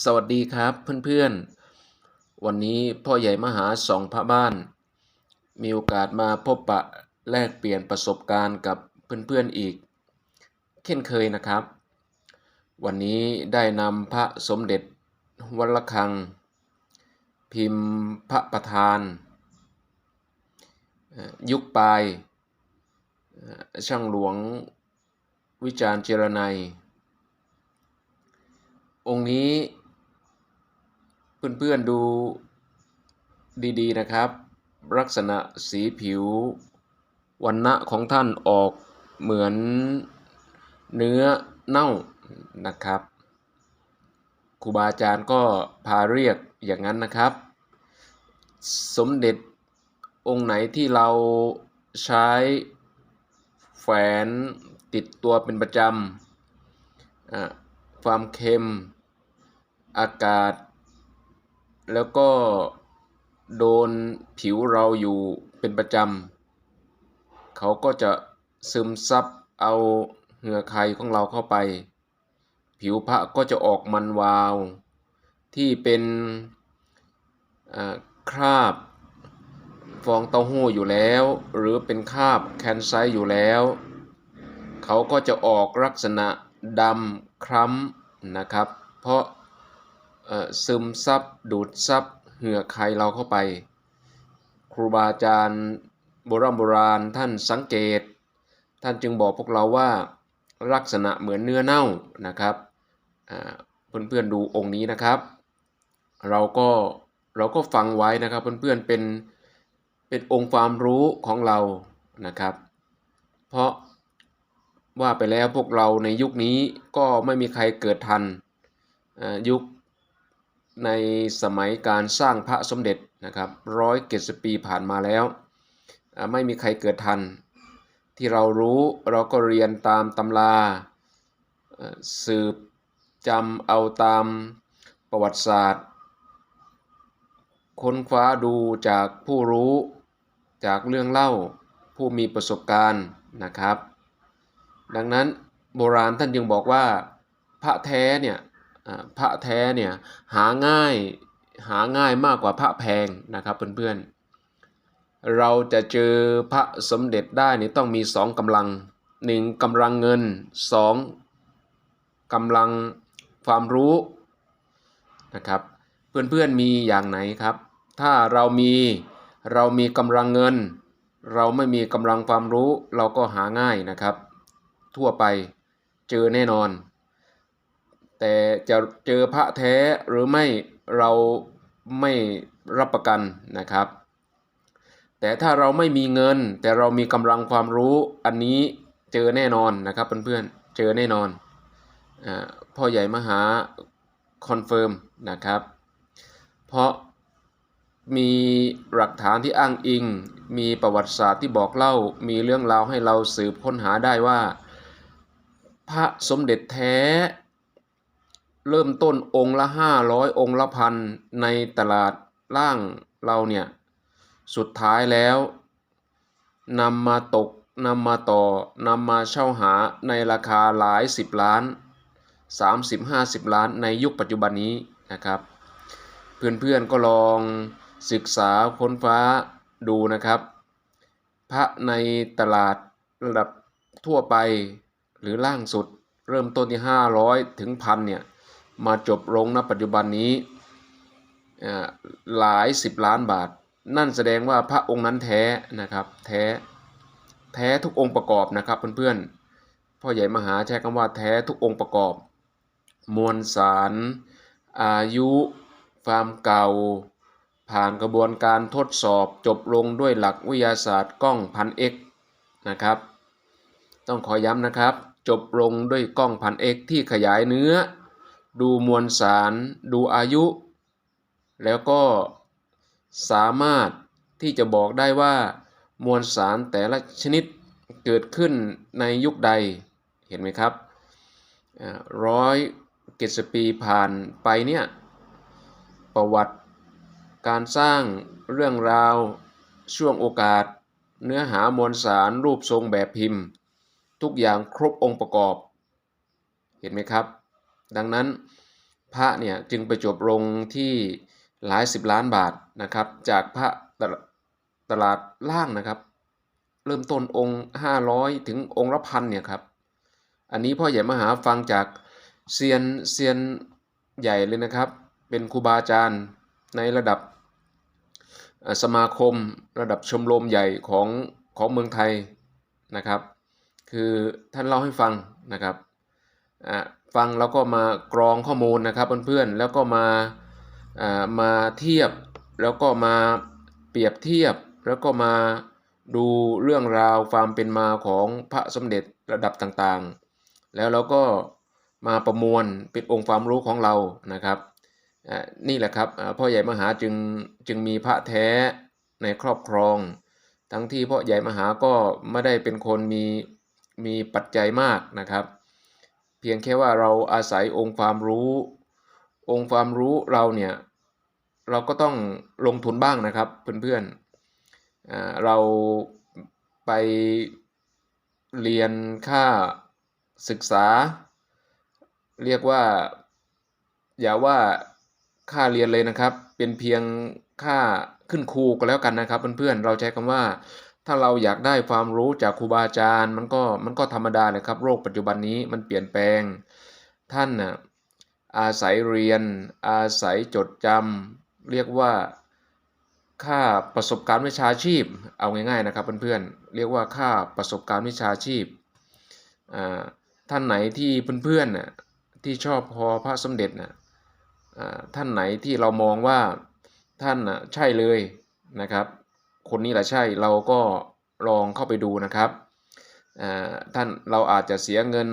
สวัสดีครับเพื่อนๆ วันนี้พ่อใหญ่มหาสองพระบ้าน มีโอกาสมาพบปะแลกเปลี่ยนประสบการณ์กับเพื่อนๆอีกเช่นเคยนะครับ วันนี้ได้นำพระสมเด็จวัดระฆัง พิมพ์พระประธาน ยุคปลาย ช่างหลวงวิจารณ์เจรไนองค์นี้ เพื่อนๆดูดีๆนะครับ ลักษณะสีผิววันณะของท่านออกเหมือนเนื้อเน่านะครับครูบาอาจารย์ก็พาเรียกอย่างนั้นนะครับ สมเด็จองค์ไหนที่เราใช้แฝนติดตัวเป็นประจำความเค็ม อากาศ แล้วก็โดนผิวเราอยู่เป็นประจำ เขาก็จะซึมซับเอาเหงื่อไขของเราเข้าไป ผิวพระก็จะออกมันวาว ที่เป็นคราบฟองเต้าหู้อยู่แล้ว หรือเป็นคราบแคนไซอยู่แล้ว เขาก็จะออกลักษณะดำคล้ำนะครับ เพราะ ซึมซับดูดซับเหงื่อไขเราเข้าไป ครูบาอาจารย์โบราณโบราณท่านสังเกต ท่านจึงบอกพวกเราว่าลักษณะเหมือนเนื้อเน่านะครับอ่าเพื่อนๆดูองค์นี้นะครับ เราก็เราก็ฟังไว้นะครับเพื่อนๆเป็นเป็นองค์ความรู้ของเรานะครับ เพราะว่าไปแล้วพวกเราในยุคนี้ก็ไม่มีใครเกิดทันยุค ในสมัยการสร้างพระสมเด็จนะครับร้อยเกสิบปีผ่านมาแล้ว ไม่มีใครเกิดทัน ที่เรารู้เราก็เรียนตามตำราสืบจำเอาตามประวัติศาสตร์ ค้นคว้าดูจากผู้รู้จากเรื่องเล่าผู้มีประสบการณ์นะครับ ดังนั้นโบราณท่านจึงบอกว่าพระแท้เนี่ย พระแท้เนี่ยหาง่ายหาง่ายมากกว่าพระแพงนะครับเพื่อนๆ เราจะเจอพระสมเด็จได้นี่ต้องมีสองกำลังหนึ่งกำลังเงินสองกำลังความรู้นะครับเพื่อนๆมีอย่างไหนครับ ถ้าเรามีเรามีกำลังเงิน เราไม่มีกำลังความรู้เราก็หาง่ายนะครับ ทั่วไปเจอแน่นอน แต่จะเจอพระแท้หรือไม่เราไม่รับประกันนะครับ แต่ถ้าเราไม่มีเงิน แต่เรามีกำลังความรู้อันนี้เจอแน่นอนนะครับเพื่อนๆเจอแน่นอนอพ่อใหญ่มหาคอนเฟิร์มนะครับ เพราะมีหลักฐานที่อ้างอิง มีประวัติศาสตร์ที่บอกเล่า มีเรื่องราวให้เราสืบค้นหาได้ว่า พระสมเด็จแท้ เริ่มต้นองค์ละห้าร้อยองค์ละพันในตลาดล่างเราเนี่ยสุดท้ายแล้วนำมาตกนำมาต่อนำมาเช่าหาในราคาหลายสิบล้าน 30-50 ล้านในยุคปัจจุบันนี้นะครับ เพื่อนๆก็ลองศึกษาค้นฟ้าดูนะครับ พระในตลาดระดับทั่วไปหรือล่างสุดเริ่มต้นที่ 500 ถึงพันเนี่ย มาจบลงณปัจจุบันนี้หลายสิบล้านบาท นั่นแสดงว่าพระองค์นั้นแท้นะครับแท้แท้ทุกองค์ประกอบนะครับเพื่อนๆพ่อใหญ่มหาใช้คำว่าแท้ทุกองค์ประกอบ มวลสาร อายุความเก่า ผ่านกระบวนการทดสอบจบลงด้วยหลักวิทยาศาสตร์กล้องพันเอกนะครับ ต้องขอย้ำนะครับ จบลงด้วยกล้องพันเอกที่ขยายเนื้อ ดูมวลสาร ดูอายุ แล้วก็สามารถที่จะบอกได้ว่ามวลสารแต่ละชนิดเกิดขึ้นในยุคใดเห็นไหมครับร้อยเกศปีผ่านไปเนี่ยประวัติการสร้างเรื่องราวช่วงโอกาส เนื้อหามวลสารรูปทรงแบบพิมพ์ ทุกอย่างครบองค์ประกอบ เห็นไหมครับ ดังนั้นพระเนี่ยจึงไปจบลงที่หลายสิบล้านบาทนะครับ จากพระตลาดตลาดล่างนะครับ เริ่มต้นองค์ห้าร้อยถึงองค์ละพันเนี่ยครับ อันนี้พ่อใหญ่มหาฟังจากเซียนเซียนใหญ่เลยนะครับ เป็นครูบาอาจารย์ในระดับสมาคมระดับชมรมใหญ่ของของเมืองไทยนะครับ คือท่านเล่าให้ฟังนะครับอ่า ฟังแล้วก็มากรองข้อมูลนะครับเพื่อนๆแล้วก็มาอ่ามาเทียบ แล้วก็มาเปรียบเทียบ แล้วก็มาดูเรื่องราวความเป็นมาของพระสมเด็จระดับต่างๆ แล้วเราก็มาประมวลเป็นองค์ความรู้ของเรานะครับอ่านี่แหละครับอ่าพ่อใหญ่มหาจึงจึงมีพระแท้ในครอบครอง ทั้งที่พ่อใหญ่มหาก็ไม่ได้เป็นคนมีมีปัจจัยมากนะครับ เพียงแค่ว่าเราอาศัยองค์ความรู้ องค์ความรู้เราเนี่ยเราก็ต้องลงทุนบ้างนะครับเพื่อนๆอ่าเราไปเรียนค่าศึกษา เรียกว่าอย่าว่าค่าเรียนเลยนะครับ เป็นเพียงค่าขึ้นครูก็แล้วกันนะครับเพื่อนๆเราใช้คำว่า ถ้าเราอยากได้ความรู้จากครูบาอาจารย์มันก็มันก็ธรรมดาเลยครับ โลกปัจจุบันนี้มันเปลี่ยนแปลง ท่านน่ะอาศัยเรียน อาศัยจดจำเรียกว่าค่าประสบการณ์วิชาชีพ เอาง่ายๆนะครับเพื่อนๆเรียกว่าค่าประสบการณ์วิชาชีพท่านไหนที่เพื่อนๆน่ะที่ชอบพอพระสมเด็จน่ะท่านไหนที่เรามองว่าท่านน่ะใช่เลยนะครับ คนนี้แหละใช่เราก็ลองเข้าไปดูนะครับท่านเราอาจจะเสียเงิน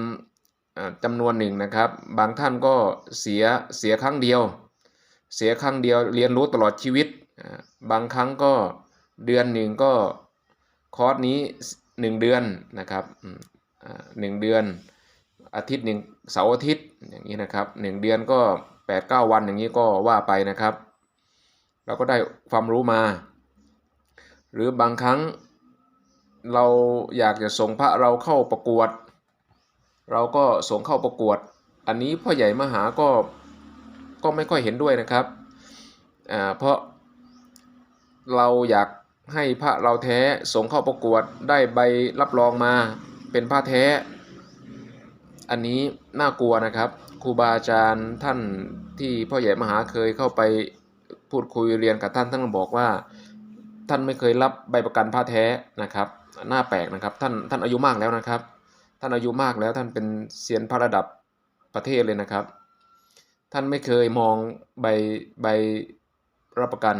อ่าจำนวนหนึ่งนะครับ บางท่านก็เสียเสียครั้งเดียว เสียครั้งเดียวเรียนรู้ตลอดชีวิต บางครั้งก็เดือนหนึ่งก็คอร์สนี้หนึ่งเดือนนะครับหนึ่งเดือนอาทิตย์หนึ่งเสาร์อาทิตย์อย่างนี้นะครับหนึ่งเดือนก็แปดเก้าวันอย่างนี้ก็ว่าไปนะครับ เราก็ได้ความรู้มา หรือบางครั้งเราอยากจะส่งพระเราเข้าประกวด เราก็ส่งเข้าประกวด อันนี้พ่อใหญ่มหาก็ก็ไม่ค่อยเห็นด้วยนะครับอ่าเพราะเราอยากให้พระเราแท้ส่งเข้าประกวดได้ใบรับรองมาเป็นพระแท้ อันนี้น่ากลัวนะครับครูบาอาจารย์ท่านที่พ่อใหญ่มหาเคยเข้าไปพูดคุยเรียนกับท่านท่านบอกว่า ท่านไม่เคยรับใบประกันพระแท้นะครับหน่าแปลกนะครับท่านท่านอายุมากแล้วนะครับ ท่านอายุมากแล้วท่านเป็นเซียนพระระดับประเทศเลยนะครับ ท่านไม่เคยมองใบใบรับประกัน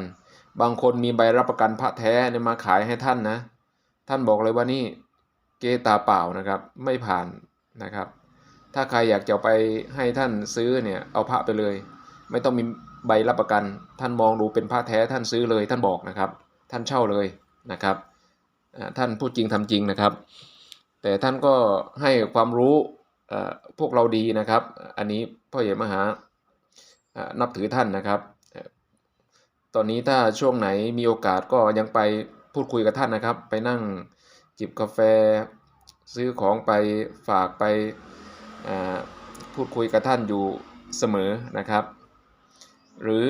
บางคนมีใบรับประกันพระแท้เนี่ยมาขายให้ท่านนะ ท่านบอกเลยว่านี่เกตาเปล่านะครับไม่ผ่านนะครับ ถ้าใครอยากจะไปให้ท่านซื้อเนี่ยเอาพระไปเลย ไม่ต้องมีใบรับประกัน ท่านมองดูเป็นพระแท้ท่านซื้อเลยท่านบอกนะครับ ท่านเช่าเลยนะครับท่านพูดจริงทำจริงนะครับ แต่ท่านก็ให้ความรู้พวกเราดีนะครับ อันนี้พ่อใหญ่มหานับถือท่านนะครับ ตอนนี้ถ้าช่วงไหนมีโอกาสก็ยังไปพูดคุยกับท่านนะครับ ไปนั่งจิบกาแฟซื้อของไปฝากไปพูดคุยกับท่านอยู่เสมอนะครับ หรือ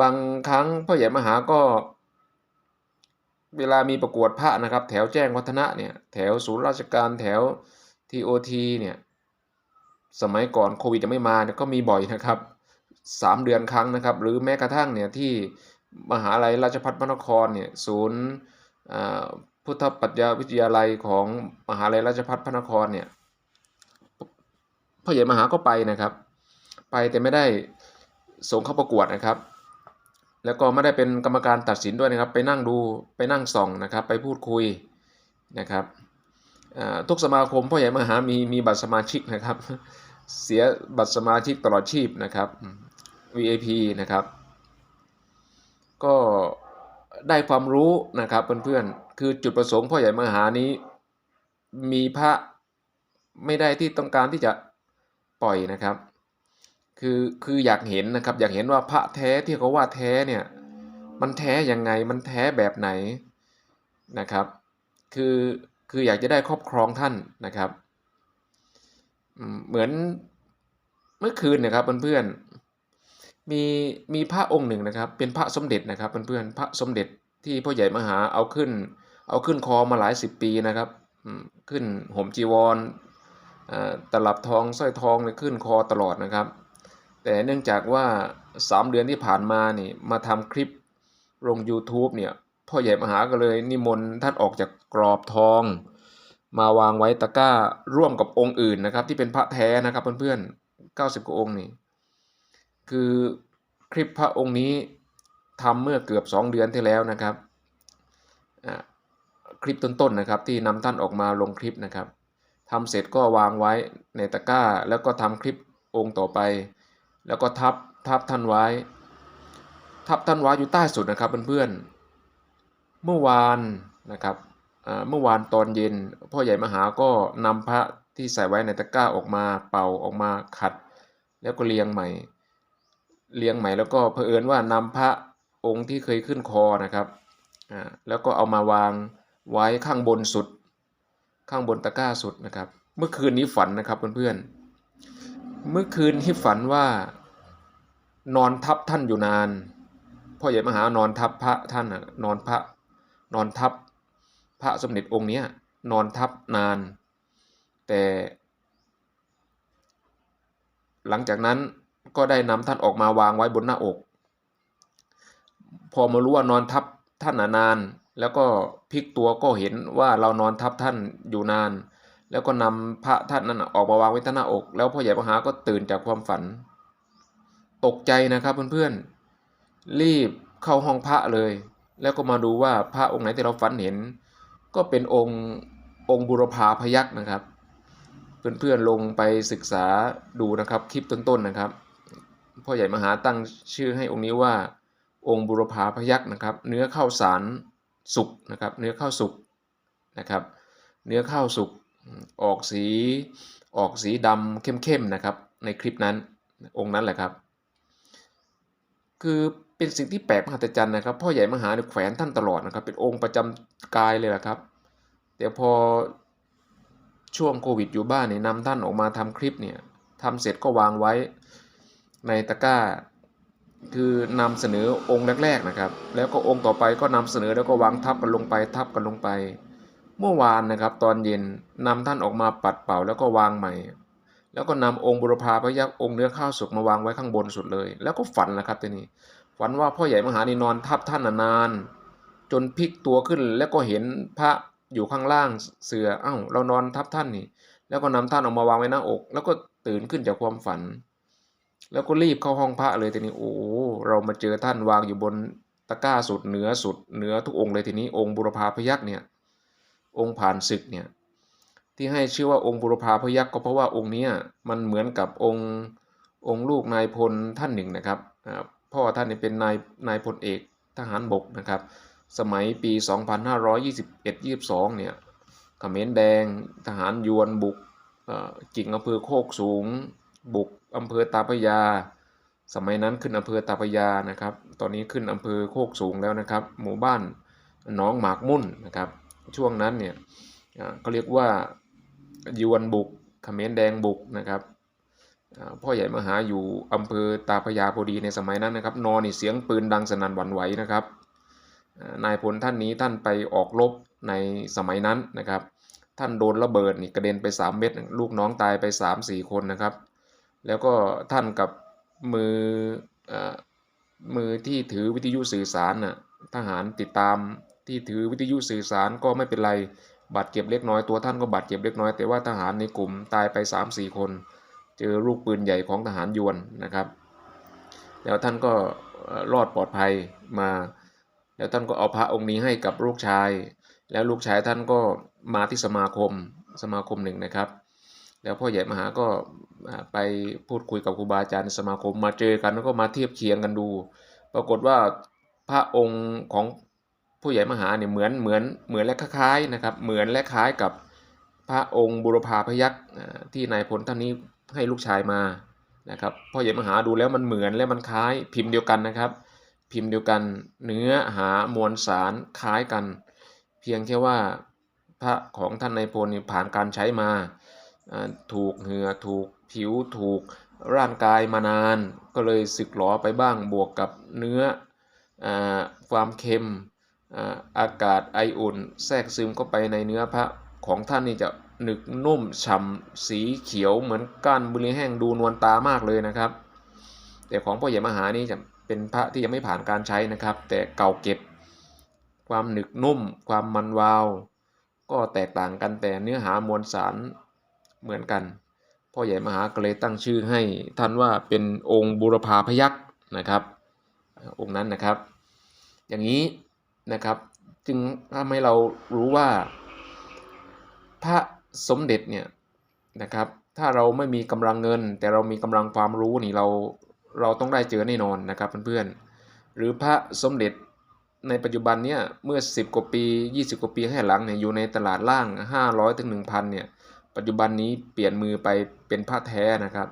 บางครั้งพ่อใหญ่มหาก็ เวลามีประกวดพระนะครับ แถวแจ้งวัฒนะเนี่ยแถวศูนย์ราชการแถว TOT เนี่ยสมัยก่อนโควิดยังไม่มาเนี่ยก็มีบ่อยนะครับสามเดือนครั้งนะครับ หรือแม้กระทั่งเนี่ยที่มหาลัยราชภัฏพระนครเนี่ยศูนย์อ่าพุทธปัญญาวิทยาลัยของมหาลัยราชภัฏพระนครเนี่ยพ่อใหญ่มหาก็ไปนะครับ ไปแต่ไม่ได้ส่งเข้าประกวดนะครับ แล้วก็ไม่ได้เป็นกรรมการตัดสินด้วยนะครับ ไปนั่งดูไปนั่งส่องนะครับ ไปพูดคุยนะครับทุกสมาคมพ่อใหญ่มหามีมีบัตรสมาชิกนะครับ เสียบัตรสมาชิกตลอดชีพนะครับ VIP นะครับ ก็ได้ความรู้นะครับเพื่อนๆคือจุดประสงค์พ่อใหญ่มหานี้ มีพระไม่ได้ที่ต้องการที่จะปล่อยนะครับ คือคืออยากเห็นนะครับ อยากเห็นว่าพระแท้ที่เขาว่าแท้เนี่ย มันแท้ยังไงมันแท้แบบไหนนะครับ คือคืออยากจะได้ครอบครองท่านนะครับเหมือนเมื่อคืนนะครับเพื่อนๆมีมีพระองค์หนึ่งนะครับ เป็นพระสมเด็จนะครับเพื่อนๆพระสมเด็จที่พ่อใหญ่มหาเอาขึ้น เอาขึ้นคอมาหลายสิบปีนะครับขึ้นห่มจีวรอ่าตลับทองสร้อยทองเนี่ยขึ้นคอตลอดนะครับ แต่เนื่องจากว่าสามเดือนที่ผ่านมานี่มาทำคลิปลง YouTube เนี่ยพ่อใหญ่มหาก็เลยนิมนต์ท่านออกจากกรอบทอง มาวางไว้ตะกร้าร่วมกับองค์อื่นนะครับ ที่เป็นพระแท้นะครับเพื่อนๆ90กว่าองค์นี่คือคลิปพระองค์นี้ทำเมื่อเกือบ 2 เดือนที่แล้วนะครับคลิปต้นๆนะครับที่นำท่านออกมาลงคลิปนะครับทำเสร็จก็วางไว้ในตะกร้า แล้วก็ทำคลิปองค์ต่อไป แล้วก็ทับทับท่านไว้ ทับท่านไว้อยู่ใต้สุดนะครับเพื่อนๆเมื่อวานนะครับเมื่อวานตอนเย็น พ่อใหญ่มหาก็นำพระที่ใส่ไว้ในตะกร้าออกมาเป่าออกมาขัด แล้วก็เรียงใหม่ เรียงใหม่แล้วก็เผอิญว่านำพระองค์ที่เคยขึ้นคอนะครับแล้วก็เอามาวางไว้ข้างบนสุด ข้างบนตะกร้าสุดนะครับ เมื่อคืนนี้ฝันนะครับเพื่อนๆเมื่อคืนที่ฝันว่า นอนทับท่านอยู่นาน พ่อใหญ่มหานอนทับพระท่านนอนพระนอนทับพระสมเด็จองค์เนี้ยนอนทับนาน แต่ หลังจากนั้นก็ได้นำท่านออกมาวางไว้บนหน้าอก พอมารู้ว่านอนทับท่านน่ะนาน แล้วก็พลิกตัวก็เห็นว่าเรานอนทับท่านอยู่นาน แล้วก็นำพระท่านนั้นออกมาวางไว้ที่หน้าอก แล้วพ่อใหญ่มหาก็ตื่นจากความฝัน ตกใจนะครับเพื่อนๆ รีบเข้าห้องพระเลย แล้วก็มาดูว่าพระองค์ไหนที่เราฝันเห็น ก็เป็นองค์องค์บุรพาพยักษ์นะครับ เพื่อนๆลงไปศึกษาดูนะครับคลิปต้นๆนนะครับพ่อใหญ่มหาตั้งชื่อให้องค์นี้ว่า องค์บุรพาพยักษ์นะครับ เนื้อข้าวสารสุกนะครับ เนื้อข้าวสุกนะครับ เนื้อข้าวสุกออกสีออกสีดำเข้มๆนะครับ ในคลิปนั้นองค์นั้นแหละครับ คือเป็นสิ่งที่แปลกมหัศจรรย์นะครับ พ่อใหญ่มหาเนี่ยแขวนท่านตลอดนะครับ เป็นองค์ประจำกายเลยแหละครับแต่พอช่วงโควิดอยู่บ้านเนี่ยนำท่านออกมาทำคลิปเนี่ยทำเสร็จก็วางไว้ในตะกร้า คือนำเสนอองค์แรก ๆนะครับ แล้วก็องค์ต่อไปก็นำเสนอแล้วก็วางทับกันลงไปทับกันลงไป เมื่อวานนะครับ ตอนเย็นนำท่านออกมาปัดเป่าแล้วก็วางใหม่ แล้วก็นำองค์บุรพาพยักษ์องค์เนื้อข้าวสุกมาวางไว้ข้างบนสุดเลย แล้วก็ฝันนะครับทีนี้ฝันว่าพ่อใหญ่มหานีนอนทับท่านนานจนพลิกตัวขึ้นแล้วก็เห็นพระอยู่ข้างล่างเสือเอ้า เรานอนทับท่านนี่ แล้วก็นำท่านออกมาวางไว้หน้าอก แล้วก็ตื่นขึ้นจากความฝัน แล้วก็รีบเข้าห้องพระเลยทีนี้โอ้เรามาเจอท่านวางอยู่บนตะกร้าสุดเหนือสุดเหนือทุกองค์เลยทีนี้องค์บุรพาพยักษ์เนี่ย องค์ผ่านศึกเนี่ย ที่ให้ชื่อว่าองค์บุรพาพยักษ์ก็เพราะว่าองค์นี้มันเหมือนกับองค์องค์ลูกนายพลท่านหนึ่งนะครับพ่อท่านเนี่เป็นนายนายพลเอกทหารบกนะครับ สมัยปี 2521-22 เนี่ยเขมรแดงทหารยวนบุกเอ่งอำเภอโคกสูง บุกอำเภอตาพยา สมัยนั้นขึ้นอำเภอตาพยานะครับ ตอนนี้ขึ้นอำเภอโคกสูงแล้วนะครับ หมู่บ้านหนองหมากมุ่นนะครับ ช่วงนั้นเนี่ยเขาเรียกว่า ยวนบุกเขมรแดงบุกนะครับพ่อใหญ่มหาอยู่อำเภอตาพยาพอดีในสมัยนั้นนะครับ นอนนี่เสียงปืนดังสนั่นหวั่นไหวนะครับนายพลท่านนี้ท่านไปออกรบในสมัยนั้นนะครับ ท่านโดนระเบิดนี่กระเด็นไป 3 เม็ดลูกน้องตายไป 3-4 คนนะครับ แล้วก็ท่านกับมือเอ่อมือที่ถือวิทยุสื่อสารน่ะทหารติดตามที่ถือวิทยุสื่อสารก็ไม่เป็นไร บาดเจ็บเล็กน้อยตัวท่านก็บาดเจ็บเล็กน้อยแต่ว่าทหารในกลุ่มตายไป 3-4 คน เจอลูกปืนใหญ่ของทหารยวนนะครับ แล้วท่านก็รอดปลอดภัยมา แล้วท่านก็เอาพระองค์นี้ให้กับลูกชาย แล้วลูกชายท่านก็มาที่สมาคมสมาคมหนึ่งนะครับ แล้วพ่อใหญ่มหาก็ไปพูดคุยกับครูบาอาจารย์สมาคมมาเจอกันแล้วก็มาเทียบเคียงกันดู ปรากฏว่าพระองค์ของ ผู้ใหญ่มหาเนี่ยเหมือนเหมือนเหมือนและคล้ายนะครับ เหมือนและคล้ายกับพระองค์บุรพาพยักษ์ที่นายพลท่านนี้ให้ลูกชายมานะครับพ่อใหญ่มหาดูแล้วมันเหมือนและมันคล้ายพิมพ์เดียวกันนะครับ พิมพ์เดียวกันเนื้อหามวลสารคล้ายกัน เพียงแค่ว่าพระของท่านนายพลนี่ผ่านการใช้มา ถูกเหงื่อถูกผิวถูกร่างกายมานาน ก็เลยสึกหรอไปบ้างบวกกับเนื้ออความเค็ม อากาศไออุ่น แทรกซึมเข้าไปในเนื้อพระของท่านนี่จะหนึกนุ่มฉ่ำสีเขียวเหมือนก้านบุรีแห้งดูนวลตามากเลยนะครับ แต่ของพ่อใหญ่มหานี่จะเป็นพระที่ยังไม่ผ่านการใช้นะครับ แต่เก่าเก็บ ความหนึกนุ่ม ความมันวาว ก็แตกต่างกันแต่เนื้อหามวลสารเหมือนกัน พ่อใหญ่มหาก็เลยตั้งชื่อให้ท่านว่าเป็นองค์บุรพาพยักษ์นะครับ องค์นั้นนะครับ อย่างนี้ นะครับ จึงทำให้เรารู้ว่า พระสมเด็จเนี่ยนะครับ ถ้าเราไม่มีกำลังเงิน แต่เรามีกำลังความรู้นี่เราเราต้องได้เจอแน่นอนนะครับเพื่อนๆหรือพระสมเด็จในปัจจุบันเนี่ยเมื่อ 10 กว่าปี 20 กว่าปีให้หลังเนี่ยอยู่ในตลาดล่าง 500ถึง1,000เนี่ยปัจจุบันนี้เปลี่ยนมือไปเป็นพระแท้นะครับ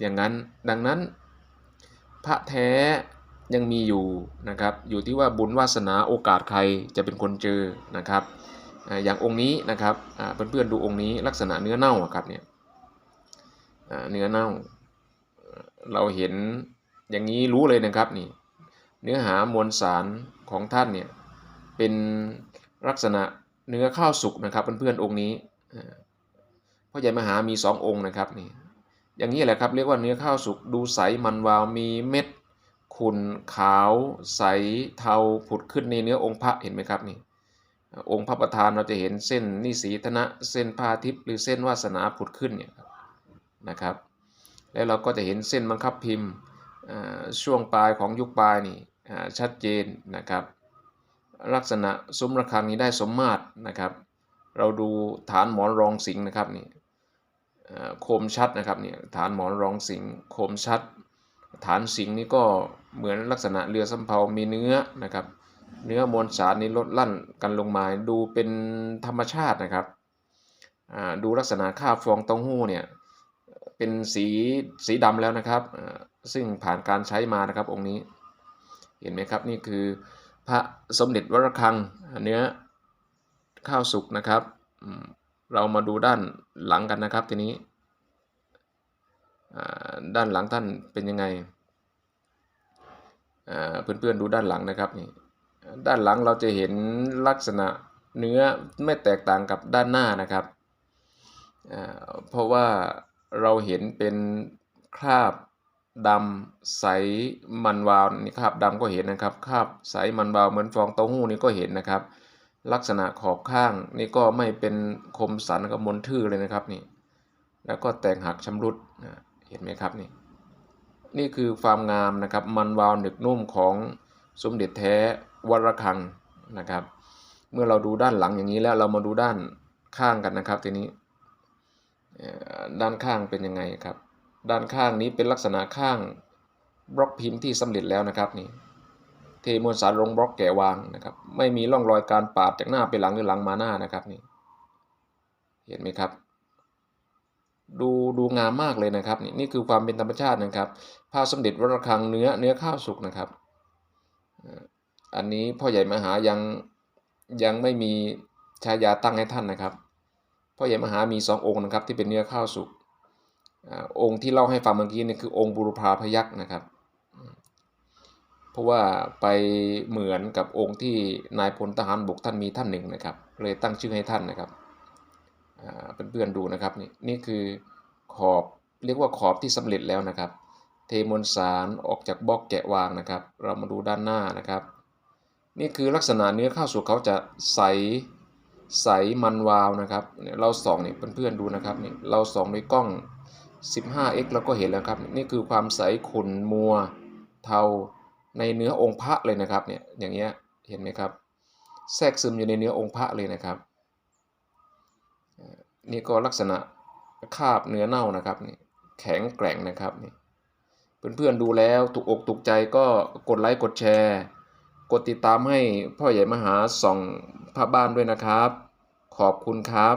อย่างนั้นดังนั้นพระแท้ ยังมีอยู่นะครับ อยู่ที่ว่าบุญวาสนาโอกาสใครจะเป็นคนเจอนะครับอย่างองค์นี้นะครับเพื่อนๆดูองค์นี้ลักษณะเนื้อเน่าครับเนี่ยเนื้อเน่า เราเห็นอย่างนี้รู้เลยนะครับนี่เนื้อหามวลสารของท่านเนี่ยเป็นลักษณะเนื้อข้าวสุกนะครับเพื่อนๆองค์นี้พ่อใหญ่มหามีสององค์นะครับนี่อย่างนี้แหละครับเรียกว่าเนื้อข้าวสุกดูใสมันวาวมีเม็ด ขุ่นขาวใสเทาผุดขึ้นในเนื้อองค์พระเห็นไหมครับนี่องค์พระประธานเราจะเห็นเส้นนิสีธนะเส้นพาทิพย์หรือเส้นวาสนาผุดขึ้นเนี่ยนะครับ แล้วเราก็จะเห็นเส้นบังคับพิมพ์ช่วงปลายของยุคปลายนี่ชัดเจนนะครับ ลักษณะซุ้มระฆังนี้ได้สมมาตรนะครับ เราดูฐานหมอนรองสิงนะครับนี่โคมชัดนะครับเนี่ยฐานหมอนรองสิงโคมชัด ฐานสิงห์นี่ก็เหมือนลักษณะเรือสำเภามีเนื้อนะครับ เนื้อมวลสารนี่ลดลั่นกันลงมาดูเป็นธรรมชาตินะครับดูลักษณะค่าฟองเต้าหู้เนี่ยเป็นสีสีดำแล้วนะครับซึ่งผ่านการใช้มานะครับองค์นี้ เห็นไหมครับนี่คือพระสมเด็จวรคังเนื้อข้าวสุกนะครับ เรามาดูด้านหลังกันนะครับทีนี้ ด้านหลังท่านเป็นยังไงอ่าเพื่อนๆดูด้านหลังนะครับนี่ด้านหลังเราจะเห็นลักษณะเนื้อไม่แตกต่างกับด้านหน้านะครับเพราะว่าเราเห็นเป็นคราบดำใสมันวาวนี่คราบดำก็เห็นนะครับคราบใสมันวาวเหมือนฟองเต้าหู้นี่ก็เห็นนะครับ ลักษณะขอบข้างนี่ก็ไม่เป็นคมสันกับมนทื่อเลยนะครับนี่แล้วก็แตกหักชำรุดนะ เห็นไหมครับนี่นี่คือความงามนะครับมันวาวหนึกนุ่มของสมเด็จแท้วรคังนะครับ เมื่อเราดูด้านหลังอย่างนี้แล้วเรามาดูด้านข้างกันนะครับทีนี้ด้านข้างเป็นยังไงครับ ด้านข้างนี้เป็นลักษณะข้างบล็อกพิมพ์ที่สำเร็จแล้วนะครับนี่เทมวลสารลงบล็อกแกะวางนะครับ ไม่มีร่องรอยการปาดจากหน้าไปหลังหรือหลังมาหน้านะครับนี่เห็นไหมครับ ดูดูงามมากเลยนะครับนี่นี่คือความเป็นธรรมชาตินะครับผ้าสมเด็จวรคังเนื้อเนื้อข้าวสุกนะครับ อันนี้พ่อใหญ่มหายังยังไม่มีฉายาตั้งให้ท่านนะครับพ่อใหญ่มหามีสององค์นะครับที่เป็นเนื้อข้าวสุกอองค์ที่เล่าให้ฟังเมื่อกี้นี่คือองค์บุรพาพยักษ์นะครับ เพราะว่าไปเหมือนกับองค์ที่นายพลทหารบกท่านมีท่านหนึ่งนะครับเลยตั้งชื่อให้ท่านนะครับ เพื่อนๆดูนะครับนี่นี่คือขอบเรียกว่าขอบที่สำเร็จแล้วนะครับ เทมวลสารออกจากบล็อกแกะวางนะครับ เรามาดูด้านหน้านะครับ นี่คือลักษณะเนื้อข้าวสุกเขาจะใสใสมันวาวนะครับเนี่ยเราส่องนี่เพื่อนๆดูนะครับนี่เราส่องด้วยกล้อง 15x เราก็เห็นแล้วครับ นี่คือความใสขุ่นมัวเทาในเนื้อองค์พระเลยนะครับเนี่ยอย่างเงี้ยเห็นไหมครับ แทรกซึมอยู่ในเนื้อองค์พระเลยนะครับ นี่ก็ลักษณะคาบเนื้อเน่านะครับนี่แข็งแกร่งนะครับนี่เพื่อนๆดูแล้วถูกอกถูกใจก็กดไลค์กดแชร์ กดติดตามให้พ่อใหญ่มหาส่องพระบ้านด้วยนะครับ ขอบคุณครับ